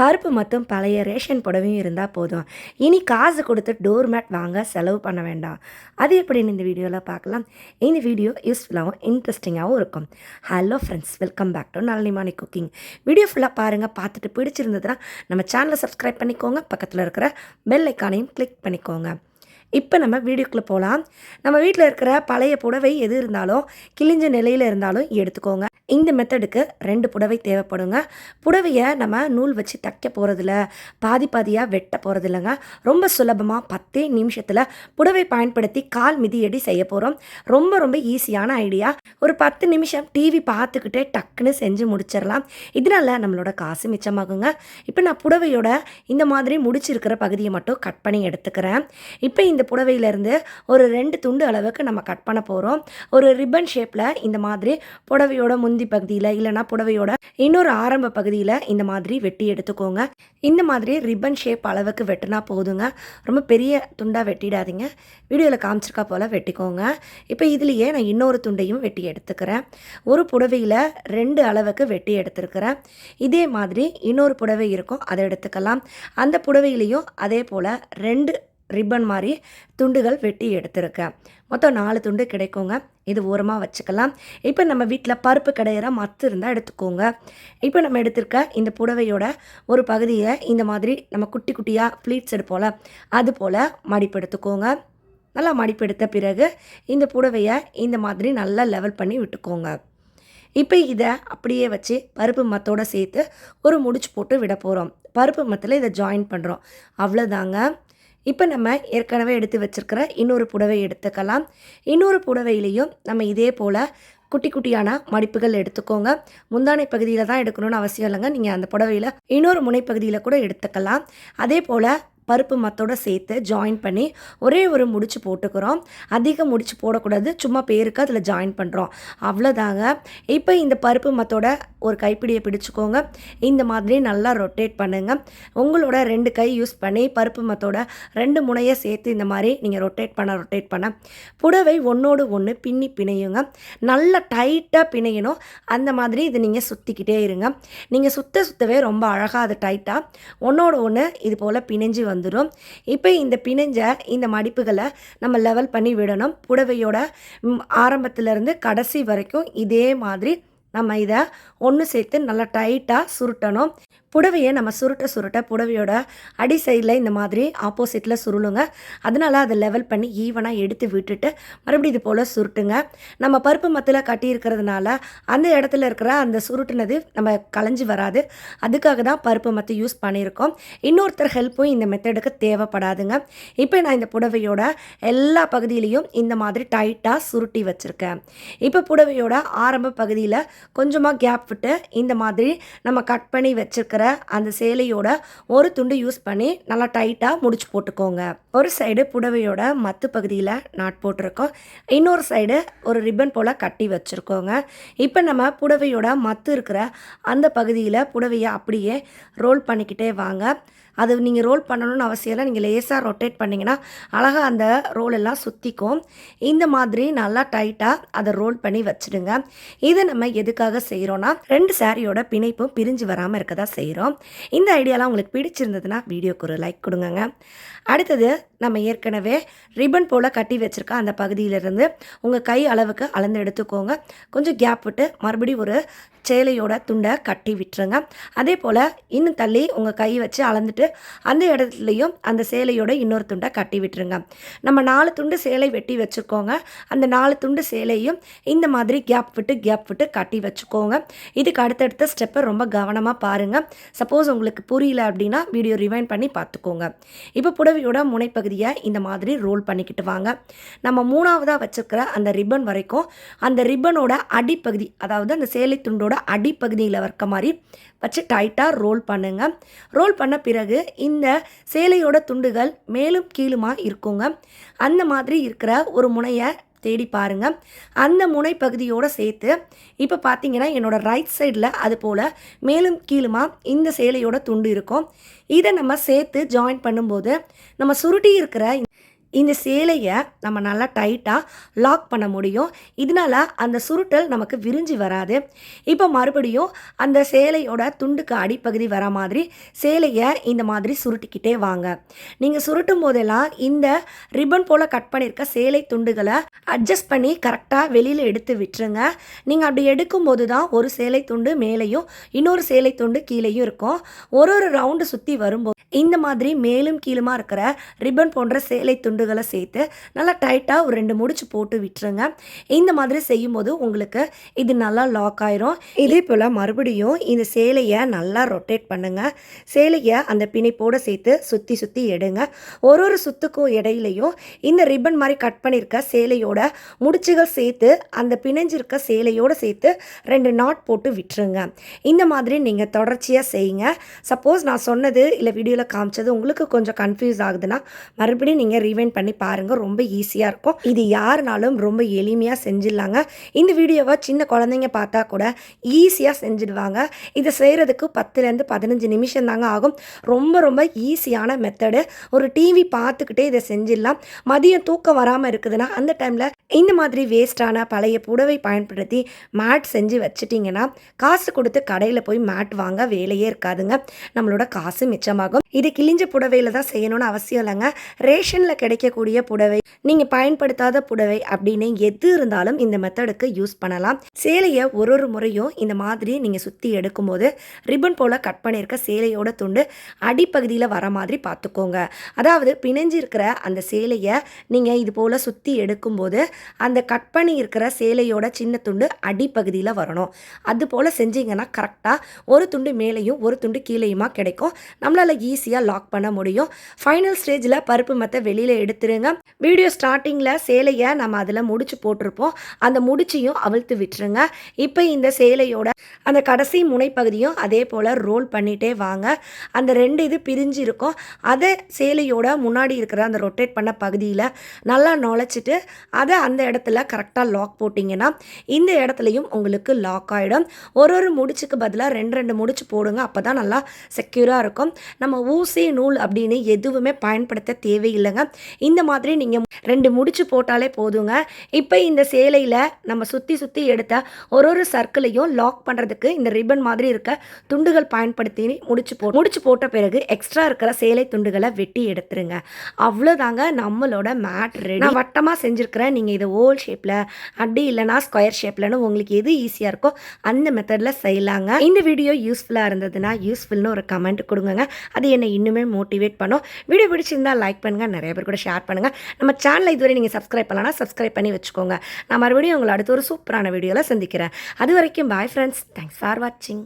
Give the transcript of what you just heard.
பருப்பு மற்றும் பழைய ரேஷன் புடவையும் இருந்தால் போதும். இனி காசு கொடுத்து டோர் மேட் வாங்க செலவு பண்ண வேண்டாம். அது எப்படின்னு இந்த வீடியோவில் பார்க்கலாம். இந்த வீடியோ யூஸ்ஃபுல்லாகவும் இன்ட்ரெஸ்டிங்காகவும் இருக்கும். Hello friends welcome back to Nalinimani cooking video ஃபுல்லாக பாருங்கள் பார்த்துட்டு பிடிச்சிருந்ததுன்னா நம்ம சேனலை சப்ஸ்கிரைப் பண்ணிக்கோங்க. பக்கத்தில் இருக்கிற பெல் ஐக்கானையும் கிளிக் பண்ணிக்கோங்க. இப்போ நம்ம வீடியோக்குள்ளே போகலாம் நம்ம வீட்டில் இருக்கிற பழைய புடவை எது இருந்தாலும் கிழிஞ்ச நிலையில் இருந்தாலும் எடுத்துக்கோங்க. இந்த மெத்தடுக்கு ரெண்டு புடவை தேவைப்படுங்க. புடவையை நம்ம நூல் வச்சு தைக்க போகிறதில்ல பாதி பாதியாக வெட்ட போகிறதில்லைங்க ரொம்ப சுலபமாக பத்தே நிமிஷத்தில் புடவை பயன்படுத்தி கால் மிதியடி செய்ய போகிறோம் ரொம்ப ரொம்ப ஈஸியான ஐடியா. ஒரு பத்து நிமிஷம் டிவி பார்த்துக்கிட்டே டக்குன்னு செஞ்சு முடிச்சிடலாம். இதனால நம்மளோட காசு மிச்சமாகுங்க. இப்போ நான் புடவையோட இந்த மாதிரி முடிச்சிருக்கிற பகுதியை மட்டும் கட் பண்ணி எடுத்துக்கிறேன். இப்போ இந்த புடவையிலேருந்து ஒரு ரெண்டு துண்டு அளவுக்கு நம்ம கட் பண்ண போகிறோம் ஒரு ரிப்பன் ஷேப்பில் இந்த மாதிரி புடவையோட முந்தி பகுதியில் இல்லைன்னா புடவையோட இன்னொரு ஆரம்ப பகுதியில் இந்த மாதிரி வெட்டி எடுத்துக்கோங்க. இந்த மாதிரி ரிப்பன் ஷேப் அளவுக்கு வெட்டினா போதுங்க. ரொம்ப பெரிய துண்டாக வெட்டிடாதீங்க. வீடியோவில் காமிச்சிருக்கா போல் வெட்டிக்கோங்க. இப்போ இதுலேயே நான் இன்னொரு துண்டையும் வெட்டி எடுத்துக்கிறேன். ஒரு புடவையில் ரெண்டு அளவுக்கு வெட்டி எடுத்துருக்கிறேன். இதே மாதிரி இன்னொரு புடவை இருக்கும் அதை எடுத்துக்கலாம். அந்த புடவையிலையும் அதே போல் ரெண்டு ரிப்பன் மாதிரி துண்டுகள் வெட்டி எடுத்திருக்கேன். மொத்தம் நாலு துண்டு கிடைக்குங்க. இது ஓரமாக வச்சுக்கலாம். இப்போ நம்ம வீட்டில் பருப்பு கடையிற மத்து இருந்தால் எடுத்துக்கோங்க. இப்போ நம்ம எடுத்திருக்க இந்த புடவையோட ஒரு பகுதியை இந்த மாதிரி நம்ம குட்டி குட்டியாக ப்ளீட்ஸ் எடுப்போல் அது போல் மடிப்பு எடுத்துக்கோங்க நல்லா மடிப்பு எடுத்த பிறகு இந்த புடவையை இந்த மாதிரி நல்லா லெவல் பண்ணி விட்டுக்கோங்க. இப்போ இதை அப்படியே வச்சு பருப்பு மத்தோடு சேர்த்து ஒரு முடிச்சு போட்டு விட போகிறோம் பருப்பு மத்தில் இதை ஜாயின் பண்ணுறோம் அவ்வளோதாங்க இப்போ நம்ம ஏற்கனவே எடுத்து வச்சுருக்கிற இன்னொரு புடவை எடுத்துக்கலாம். இன்னொரு புடவையிலையும் நம்ம இதே போல் குட்டி குட்டியான மடிப்புகள் எடுத்துக்கோங்க. முந்தானை பகுதியில் தான் எடுக்கணும்னு அவசியம் இல்லைங்க. நீங்கள் அந்த புடவையில் இன்னொரு முனைப்பகுதியில் கூட எடுத்துக்கலாம். அதே போல் பருப்பு மத்தோட சேர்த்து ஜாயின் பண்ணி ஒரே ஒரு முடிச்சு போட்டுக்கிறோம். அதிக முடிச்சு போடக்கூடாது. சும்மா பேருக்கு அதில் ஜாயின் பண்ணுறோம் அவ்வளோதாங்க. இப்போ இந்த பருப்பு மத்தோட ஒரு கைப்பிடியை பிடிச்சிக்கோங்க. இந்த மாதிரி நல்லா ரொட்டேட் பண்ணுங்கள் உங்களோட ரெண்டு கை யூஸ் பண்ணி பருப்பு மத்தோட ரெண்டு முனையை சேர்த்து இந்த மாதிரி நீங்கள் ரொட்டேட் பண்ண ரொட்டேட் பண்ண. புடவை ஒன்றோடு ஒன்று பின்னி பிணையுங்க. நல்லா டைட்டாக பிணையணும். அந்த மாதிரி இது நீங்கள் சுற்றிக்கிட்டே இருங்க. நீங்கள் சுத்த சுத்தவே ரொம்ப அழகாக அது டைட்டாக ஒன்றோட ஒன்று இது போல் பிணைஞ்சு வந்துடும் இப்போ இந்த பிணைஞ்ச இந்த மடிப்புகளை நம்ம லெவல் பண்ணி விடணும். புடவையோட ம், ஆரம்பத்திலேருந்து கடைசி வரைக்கும் இதே மாதிரி நம்ம இதை ஒன்று சேர்த்து நல்லா டைட்டாக சுருட்டணும். புடவையை நம்ம சுருட்ட சுருட்ட புடவையோட அடி சைடில் இந்த மாதிரி ஆப்போசிட்டில் சுருளுங்க. அதனால் அதை லெவல் பண்ணி ஈவனாக எடுத்து விட்டுட்டு மறுபடியும் இது போல் சுருட்டுங்க. நம்ம பருப்பு மத்தில் கட்டியிருக்கிறதுனால அந்த இடத்துல இருக்கிற அந்த சுருட்டுனது நம்ம களைஞ்சு வராது. அதுக்காக தான் பருப்பு மத்து யூஸ் பண்ணியிருக்கோம். இன்னொருத்தர் ஹெல்ப்பும் இந்த மெத்தடுக்கு தேவைப்படாதுங்க. இப்போ நான் இந்த புடவையோட எல்லா பகுதியிலையும் இந்த மாதிரி டைட்டாக சுருட்டி வச்சுருக்கேன். இப்போ புடவையோட ஆரம்ப பகுதியில் கொஞ்சமாக கேப் விட்டு இந்த மாதிரி நம்ம கட் பண்ணி வச்சுருக்கிற அந்த சேலையோட ஒரு துண்டு யூஸ் பண்ணி நல்லா டைட்டாக முடிச்சு போட்டுக்கோங்க. ஒரு சைடு புடவையோட மத்து பகுதியில் நாட் போட்டிருக்கோம். இன்னொரு சைடு ஒரு ரிப்பன் போல் கட்டி வச்சுருக்கோங்க. இப்போ நம்ம புடவையோட மத்து இருக்கிற அந்த பகுதியில் புடவையை அப்படியே ரோல் பண்ணிக்கிட்டே வாங்க. அது நீங்கள் ரோல் பண்ணணும்னு அவசியம் இல்லை. நீங்கள் லேசாக ரொட்டேட் பண்ணிங்கன்னா அழகாக அந்த ரோல் எல்லாம் சுற்றிக்கும் இந்த மாதிரி நல்லா டைட்டாக அதை ரோல் பண்ணி வச்சுடுங்க. இதை நம்ம எது எதுக்காக செய்கிறோன்னா ரெண்டு சாரியோட பிணைப்பும் பிரிஞ்சு வராமல் இருக்க தான் செய்கிறோம் இந்த ஐடியாலாம் உங்களுக்கு பிடிச்சிருந்ததுன்னா வீடியோக்கு ஒரு லைக் கொடுங்கங்க. அடுத்தது நம்ம ஏற்கனவே ரிப்பன் போல் கட்டி வச்சுருக்க அந்த பகுதியிலிருந்து உங்கள் கை அளவுக்கு அளந்து எடுத்துக்கோங்க. கொஞ்சம் கேப் விட்டு மறுபடியும் ஒரு சேலையோட துண்டை கட்டி விட்டுருங்க. அதே போல் இன்னும் தள்ளி உங்கள் கை வச்சு அளந்துட்டு அந்த இடத்துலையும் அந்த சேலையோட இன்னொரு துண்டை கட்டி விட்டுருங்க. நம்ம நாலு துண்டு சேலை வெட்டி வச்சுக்கோங்க அந்த நாலு துண்டு சேலையும் இந்த மாதிரி கேப் விட்டு கேப் விட்டு கட்டி வச்சுக்கோங்க. இதுக்கு அடுத்தடுத்த ஸ்டெப்பை ரொம்ப கவனமாக பாருங்கள் சப்போஸ் உங்களுக்கு புரியல அப்படின்னா வீடியோ ரிவைண்ட் பண்ணி பார்த்துக்கோங்க. இப்போ புடவையோட முனைப்பகுதியை இந்த மாதிரி ரோல் பண்ணிக்கிட்டு வாங்க. நம்ம மூணாவதாக வச்சுருக்கிற அந்த ரிப்பன் வரைக்கும் அந்த ரிப்பனோட அடிப்பகுதி அதாவது அந்த சேலை துண்டோட அடிப்பகுதியில் வர்க்க மாதிரி வச்சு டைட்டாக ரோல் பண்ணுங்கள் ரோல் பண்ண பிறகு இந்த சேலையோட துண்டுகள் மேலும் கீழுமா இருக்குங்க. அந்த மாதிரி இருக்கிற ஒரு முனையை தேடி பாருங்கள் அந்த முனை பகுதியோடு சேர்த்து இப்போ பார்த்தீங்கன்னா என்னோட ரைட் சைடில் அது போல் மேலும் கீழுமா இந்த சேலையோட துண்டு இருக்கும். இதை நம்ம சேர்த்து ஜாயின் பண்ணும்போது நம்ம சுருட்டி இருக்கிற இந்த சேலையை நம்ம நல்லா டைட்டாக லாக் பண்ண முடியும். இதனால அந்த சுருட்டல் நமக்கு விரிஞ்சு வராது. இப்போ மறுபடியும் அந்த சேலையோட துண்டுக்கு அடிப்பகுதி வர மாதிரி சேலையை இந்த மாதிரி சுருட்டிக்கிட்டே வாங்க. நீங்கள் சுருட்டும் போதெல்லாம் இந்த ரிப்பன் போல் கட் பண்ணியிருக்க சேலை துண்டுகளை அட்ஜஸ்ட் பண்ணி கரெக்டாக வெளியில் எடுத்து விட்டுருங்க. நீங்கள் அப்படி எடுக்கும்போது தான் ஒரு சேலை துண்டு மேலேயும் இன்னொரு சேலை துண்டு கீழேயும் இருக்கும். ஒரு ஒரு ரவுண்டு சுற்றி வரும்போது இந்த மாதிரி மேலும் கீழுமாக இருக்கிற ரிப்பன் போன்ற சேலை துண்டு துண்டுகளை சேர்த்து நல்லா டைட்டாக ஒரு ரெண்டு முடிச்சு போட்டு விட்டுருங்க. இந்த மாதிரி செய்யும்போது உங்களுக்கு இது நல்லா லாக் ஆயிரும். இதே போல் மறுபடியும் இந்த சேலையை நல்லா ரொட்டேட் பண்ணுங்க. சேலையை அந்த பிணைப்போடு சேர்த்து சுற்றி சுற்றி எடுங்க. ஒரு ஒரு சுத்துக்கும் இடையிலையும் இந்த ரிப்பன் மாதிரி கட் பண்ணியிருக்க சேலையோட முடிச்சுகள் சேர்த்து அந்த பிணைஞ்சிருக்க சேலையோடு சேர்த்து ரெண்டு நாட் போட்டு விட்டுருங்க. இந்த மாதிரி நீங்கள் தொடர்ச்சியாக செய்யுங்க. சப்போஸ் நான் சொன்னது இல்லை வீடியோவில் காமிச்சது உங்களுக்கு கொஞ்சம் கன்ஃபியூஸ் ஆகுதுன்னா மறுபடியும் நீங்கள் ரீவைண்ட் பண்ணி பாருங்கள் ரொம்ப ஈஸியாக இருக்கும். இது யாருனாலும் ரொம்ப எளிமையாக செஞ்சிடலாங்க. இந்த வீடியோவை சின்ன குழந்தைங்க பார்த்தா கூட ஈஸியாக செஞ்சுடுவாங்க. இதை செய்கிறதுக்கு பத்துலேருந்து பதினஞ்சு நிமிஷம் தாங்க ஆகும். ரொம்ப ரொம்ப ஈஸியான மெத்தடு ஒரு டிவி பார்த்துக்கிட்டே இதை செஞ்சிடலாம். மதியம் தூக்கம் வராமல் இருக்குதுன்னா அந்த டைமில் இந்த மாதிரி வேஸ்ட்டான பழைய புடவை பயன்படுத்தி மேட் செஞ்சு வச்சுட்டிங்கன்னா காசு கொடுத்து கடையில் போய் மேட் வாங்க வேலையே இருக்காதுங்க. நம்மளோட காசு மிச்சமாகும். இது கிழிஞ்ச புடவையில் தான் செய்யணும்னு அவசியம் இல்லைங்க. ரேஷனில் கிடைக்கும் கிடைக்கக்கூடிய புடவை நீங்கள் பயன்படுத்தாத புடவை அப்படின்னு எது இருந்தாலும் இந்த மெத்தடுக்கு யூஸ் பண்ணலாம். சேலையை ஒரு ஒரு முறையும் இந்த மாதிரி நீங்கள் சுற்றி எடுக்கும்போது ரிப்பன் போல் கட் பண்ணியிருக்க சேலையோட துண்டு அடிப்பகுதியில் வர மாதிரி பார்த்துக்கோங்க. அதாவது பிணைஞ்சிருக்கிற அந்த சேலையை நீங்கள் இது போல் சுற்றி எடுக்கும்போது அந்த கட் பண்ணி இருக்கிற சேலையோட சின்ன துண்டு அடிப்பகுதியில் வரணும். அது போல் செஞ்சீங்கன்னா கரெக்டாக ஒரு துண்டு மேலேயும் ஒரு துண்டு கீழேயுமா கிடைக்கும். நம்மளால் ஈஸியாக லாக் பண்ண முடியும். ஃபைனல் ஸ்டேஜில் பருப்பு மத்த வெளியில் எடுத்துருங்க. வீடியோ ஸ்டார்டிங்கில் சேலையை நம்ம அதில் முடிச்சு போட்டிருப்போம். அந்த முடிச்சையும் அவிழ்த்து விட்டுருங்க. இப்போ இந்த சேலையோட அந்த கடைசி முனைப்பகுதியும் அதே போல் ரோல் பண்ணிகிட்டே வாங்க. அந்த ரெண்டு இது பிரிஞ்சு இருக்கும் அதை சேலையோட முன்னாடி இருக்கிற அந்த ரொட்டேட் பண்ண பகுதியில் நல்லா நுழைச்சிட்டு அதை அந்த இடத்துல கரெக்டாக லாக் போட்டிங்கன்னா இந்த இடத்துலையும் உங்களுக்கு லாக் ஆகிடும் ஒரு ஒரு முடிச்சுக்கு பதிலாக ரெண்டு ரெண்டு முடிச்சு போடுங்க. அப்போ தான் நல்லா செக்யூராக இருக்கும். நம்ம ஊசி நூல் அப்படின்னு எதுவுமே பயன்படுத்த தேவையில்லைங்க. இந்த மாதிரி நீங்கள் ரெண்டு முடிச்சு போட்டாலே போதுங்க. இப்போ இந்த சேலையில் நம்ம சுற்றி சுற்றி எடுத்த ஒரு ஒரு சர்க்கிளையும் லாக் பண்ணுறதுக்கு இந்த ரிப்பன் மாதிரி இருக்க துண்டுகள் பயன்படுத்தி முடிச்சு போ முடிச்சு போட்ட பிறகு எக்ஸ்ட்ரா இருக்கிற சேலை துண்டுகளை வெட்டி எடுத்துருங்க. அவ்வளோதாங்க நம்மளோட மேட் ரெடி நான் வட்டமாக செஞ்சுருக்கிறேன் நீங்கள் இதை ஓல் ஷேப்பில் அப்படி இல்லைனா ஸ்கொயர் ஷேப்லன்னு உங்களுக்கு எது ஈஸியாக இருக்கோ அந்த மெத்தடில் செய்யலாங்க. இந்த வீடியோ யூஸ்ஃபுல்லாக இருந்ததுன்னா யூஸ்ஃபுல்னு ஒரு கமெண்ட் கொடுங்க அது என்னை இன்னுமே மோட்டிவேட் பண்ணும். வீடியோ பிடிச்சிருந்தா லைக் பண்ணுங்கள் நிறைய பேர் கூட ஷேர் ஷேர் பண்ணுங்கள் நம்ம சேனலை இதுவரை நீங்கள் சப்ஸ்கிரைப் பண்ணலாம் சப்ஸ்கிரைப் பண்ணி வச்சுக்கோங்க. நான் மறுபடியும் உங்களை அடுத்த ஒரு சூப்பரான வீடியோவில் சந்திக்கிறேன். அது வரைக்கும் பாய் ஃப்ரெண்ட்ஸ் தேங்க்ஸ் ஃபார் வாட்சிங்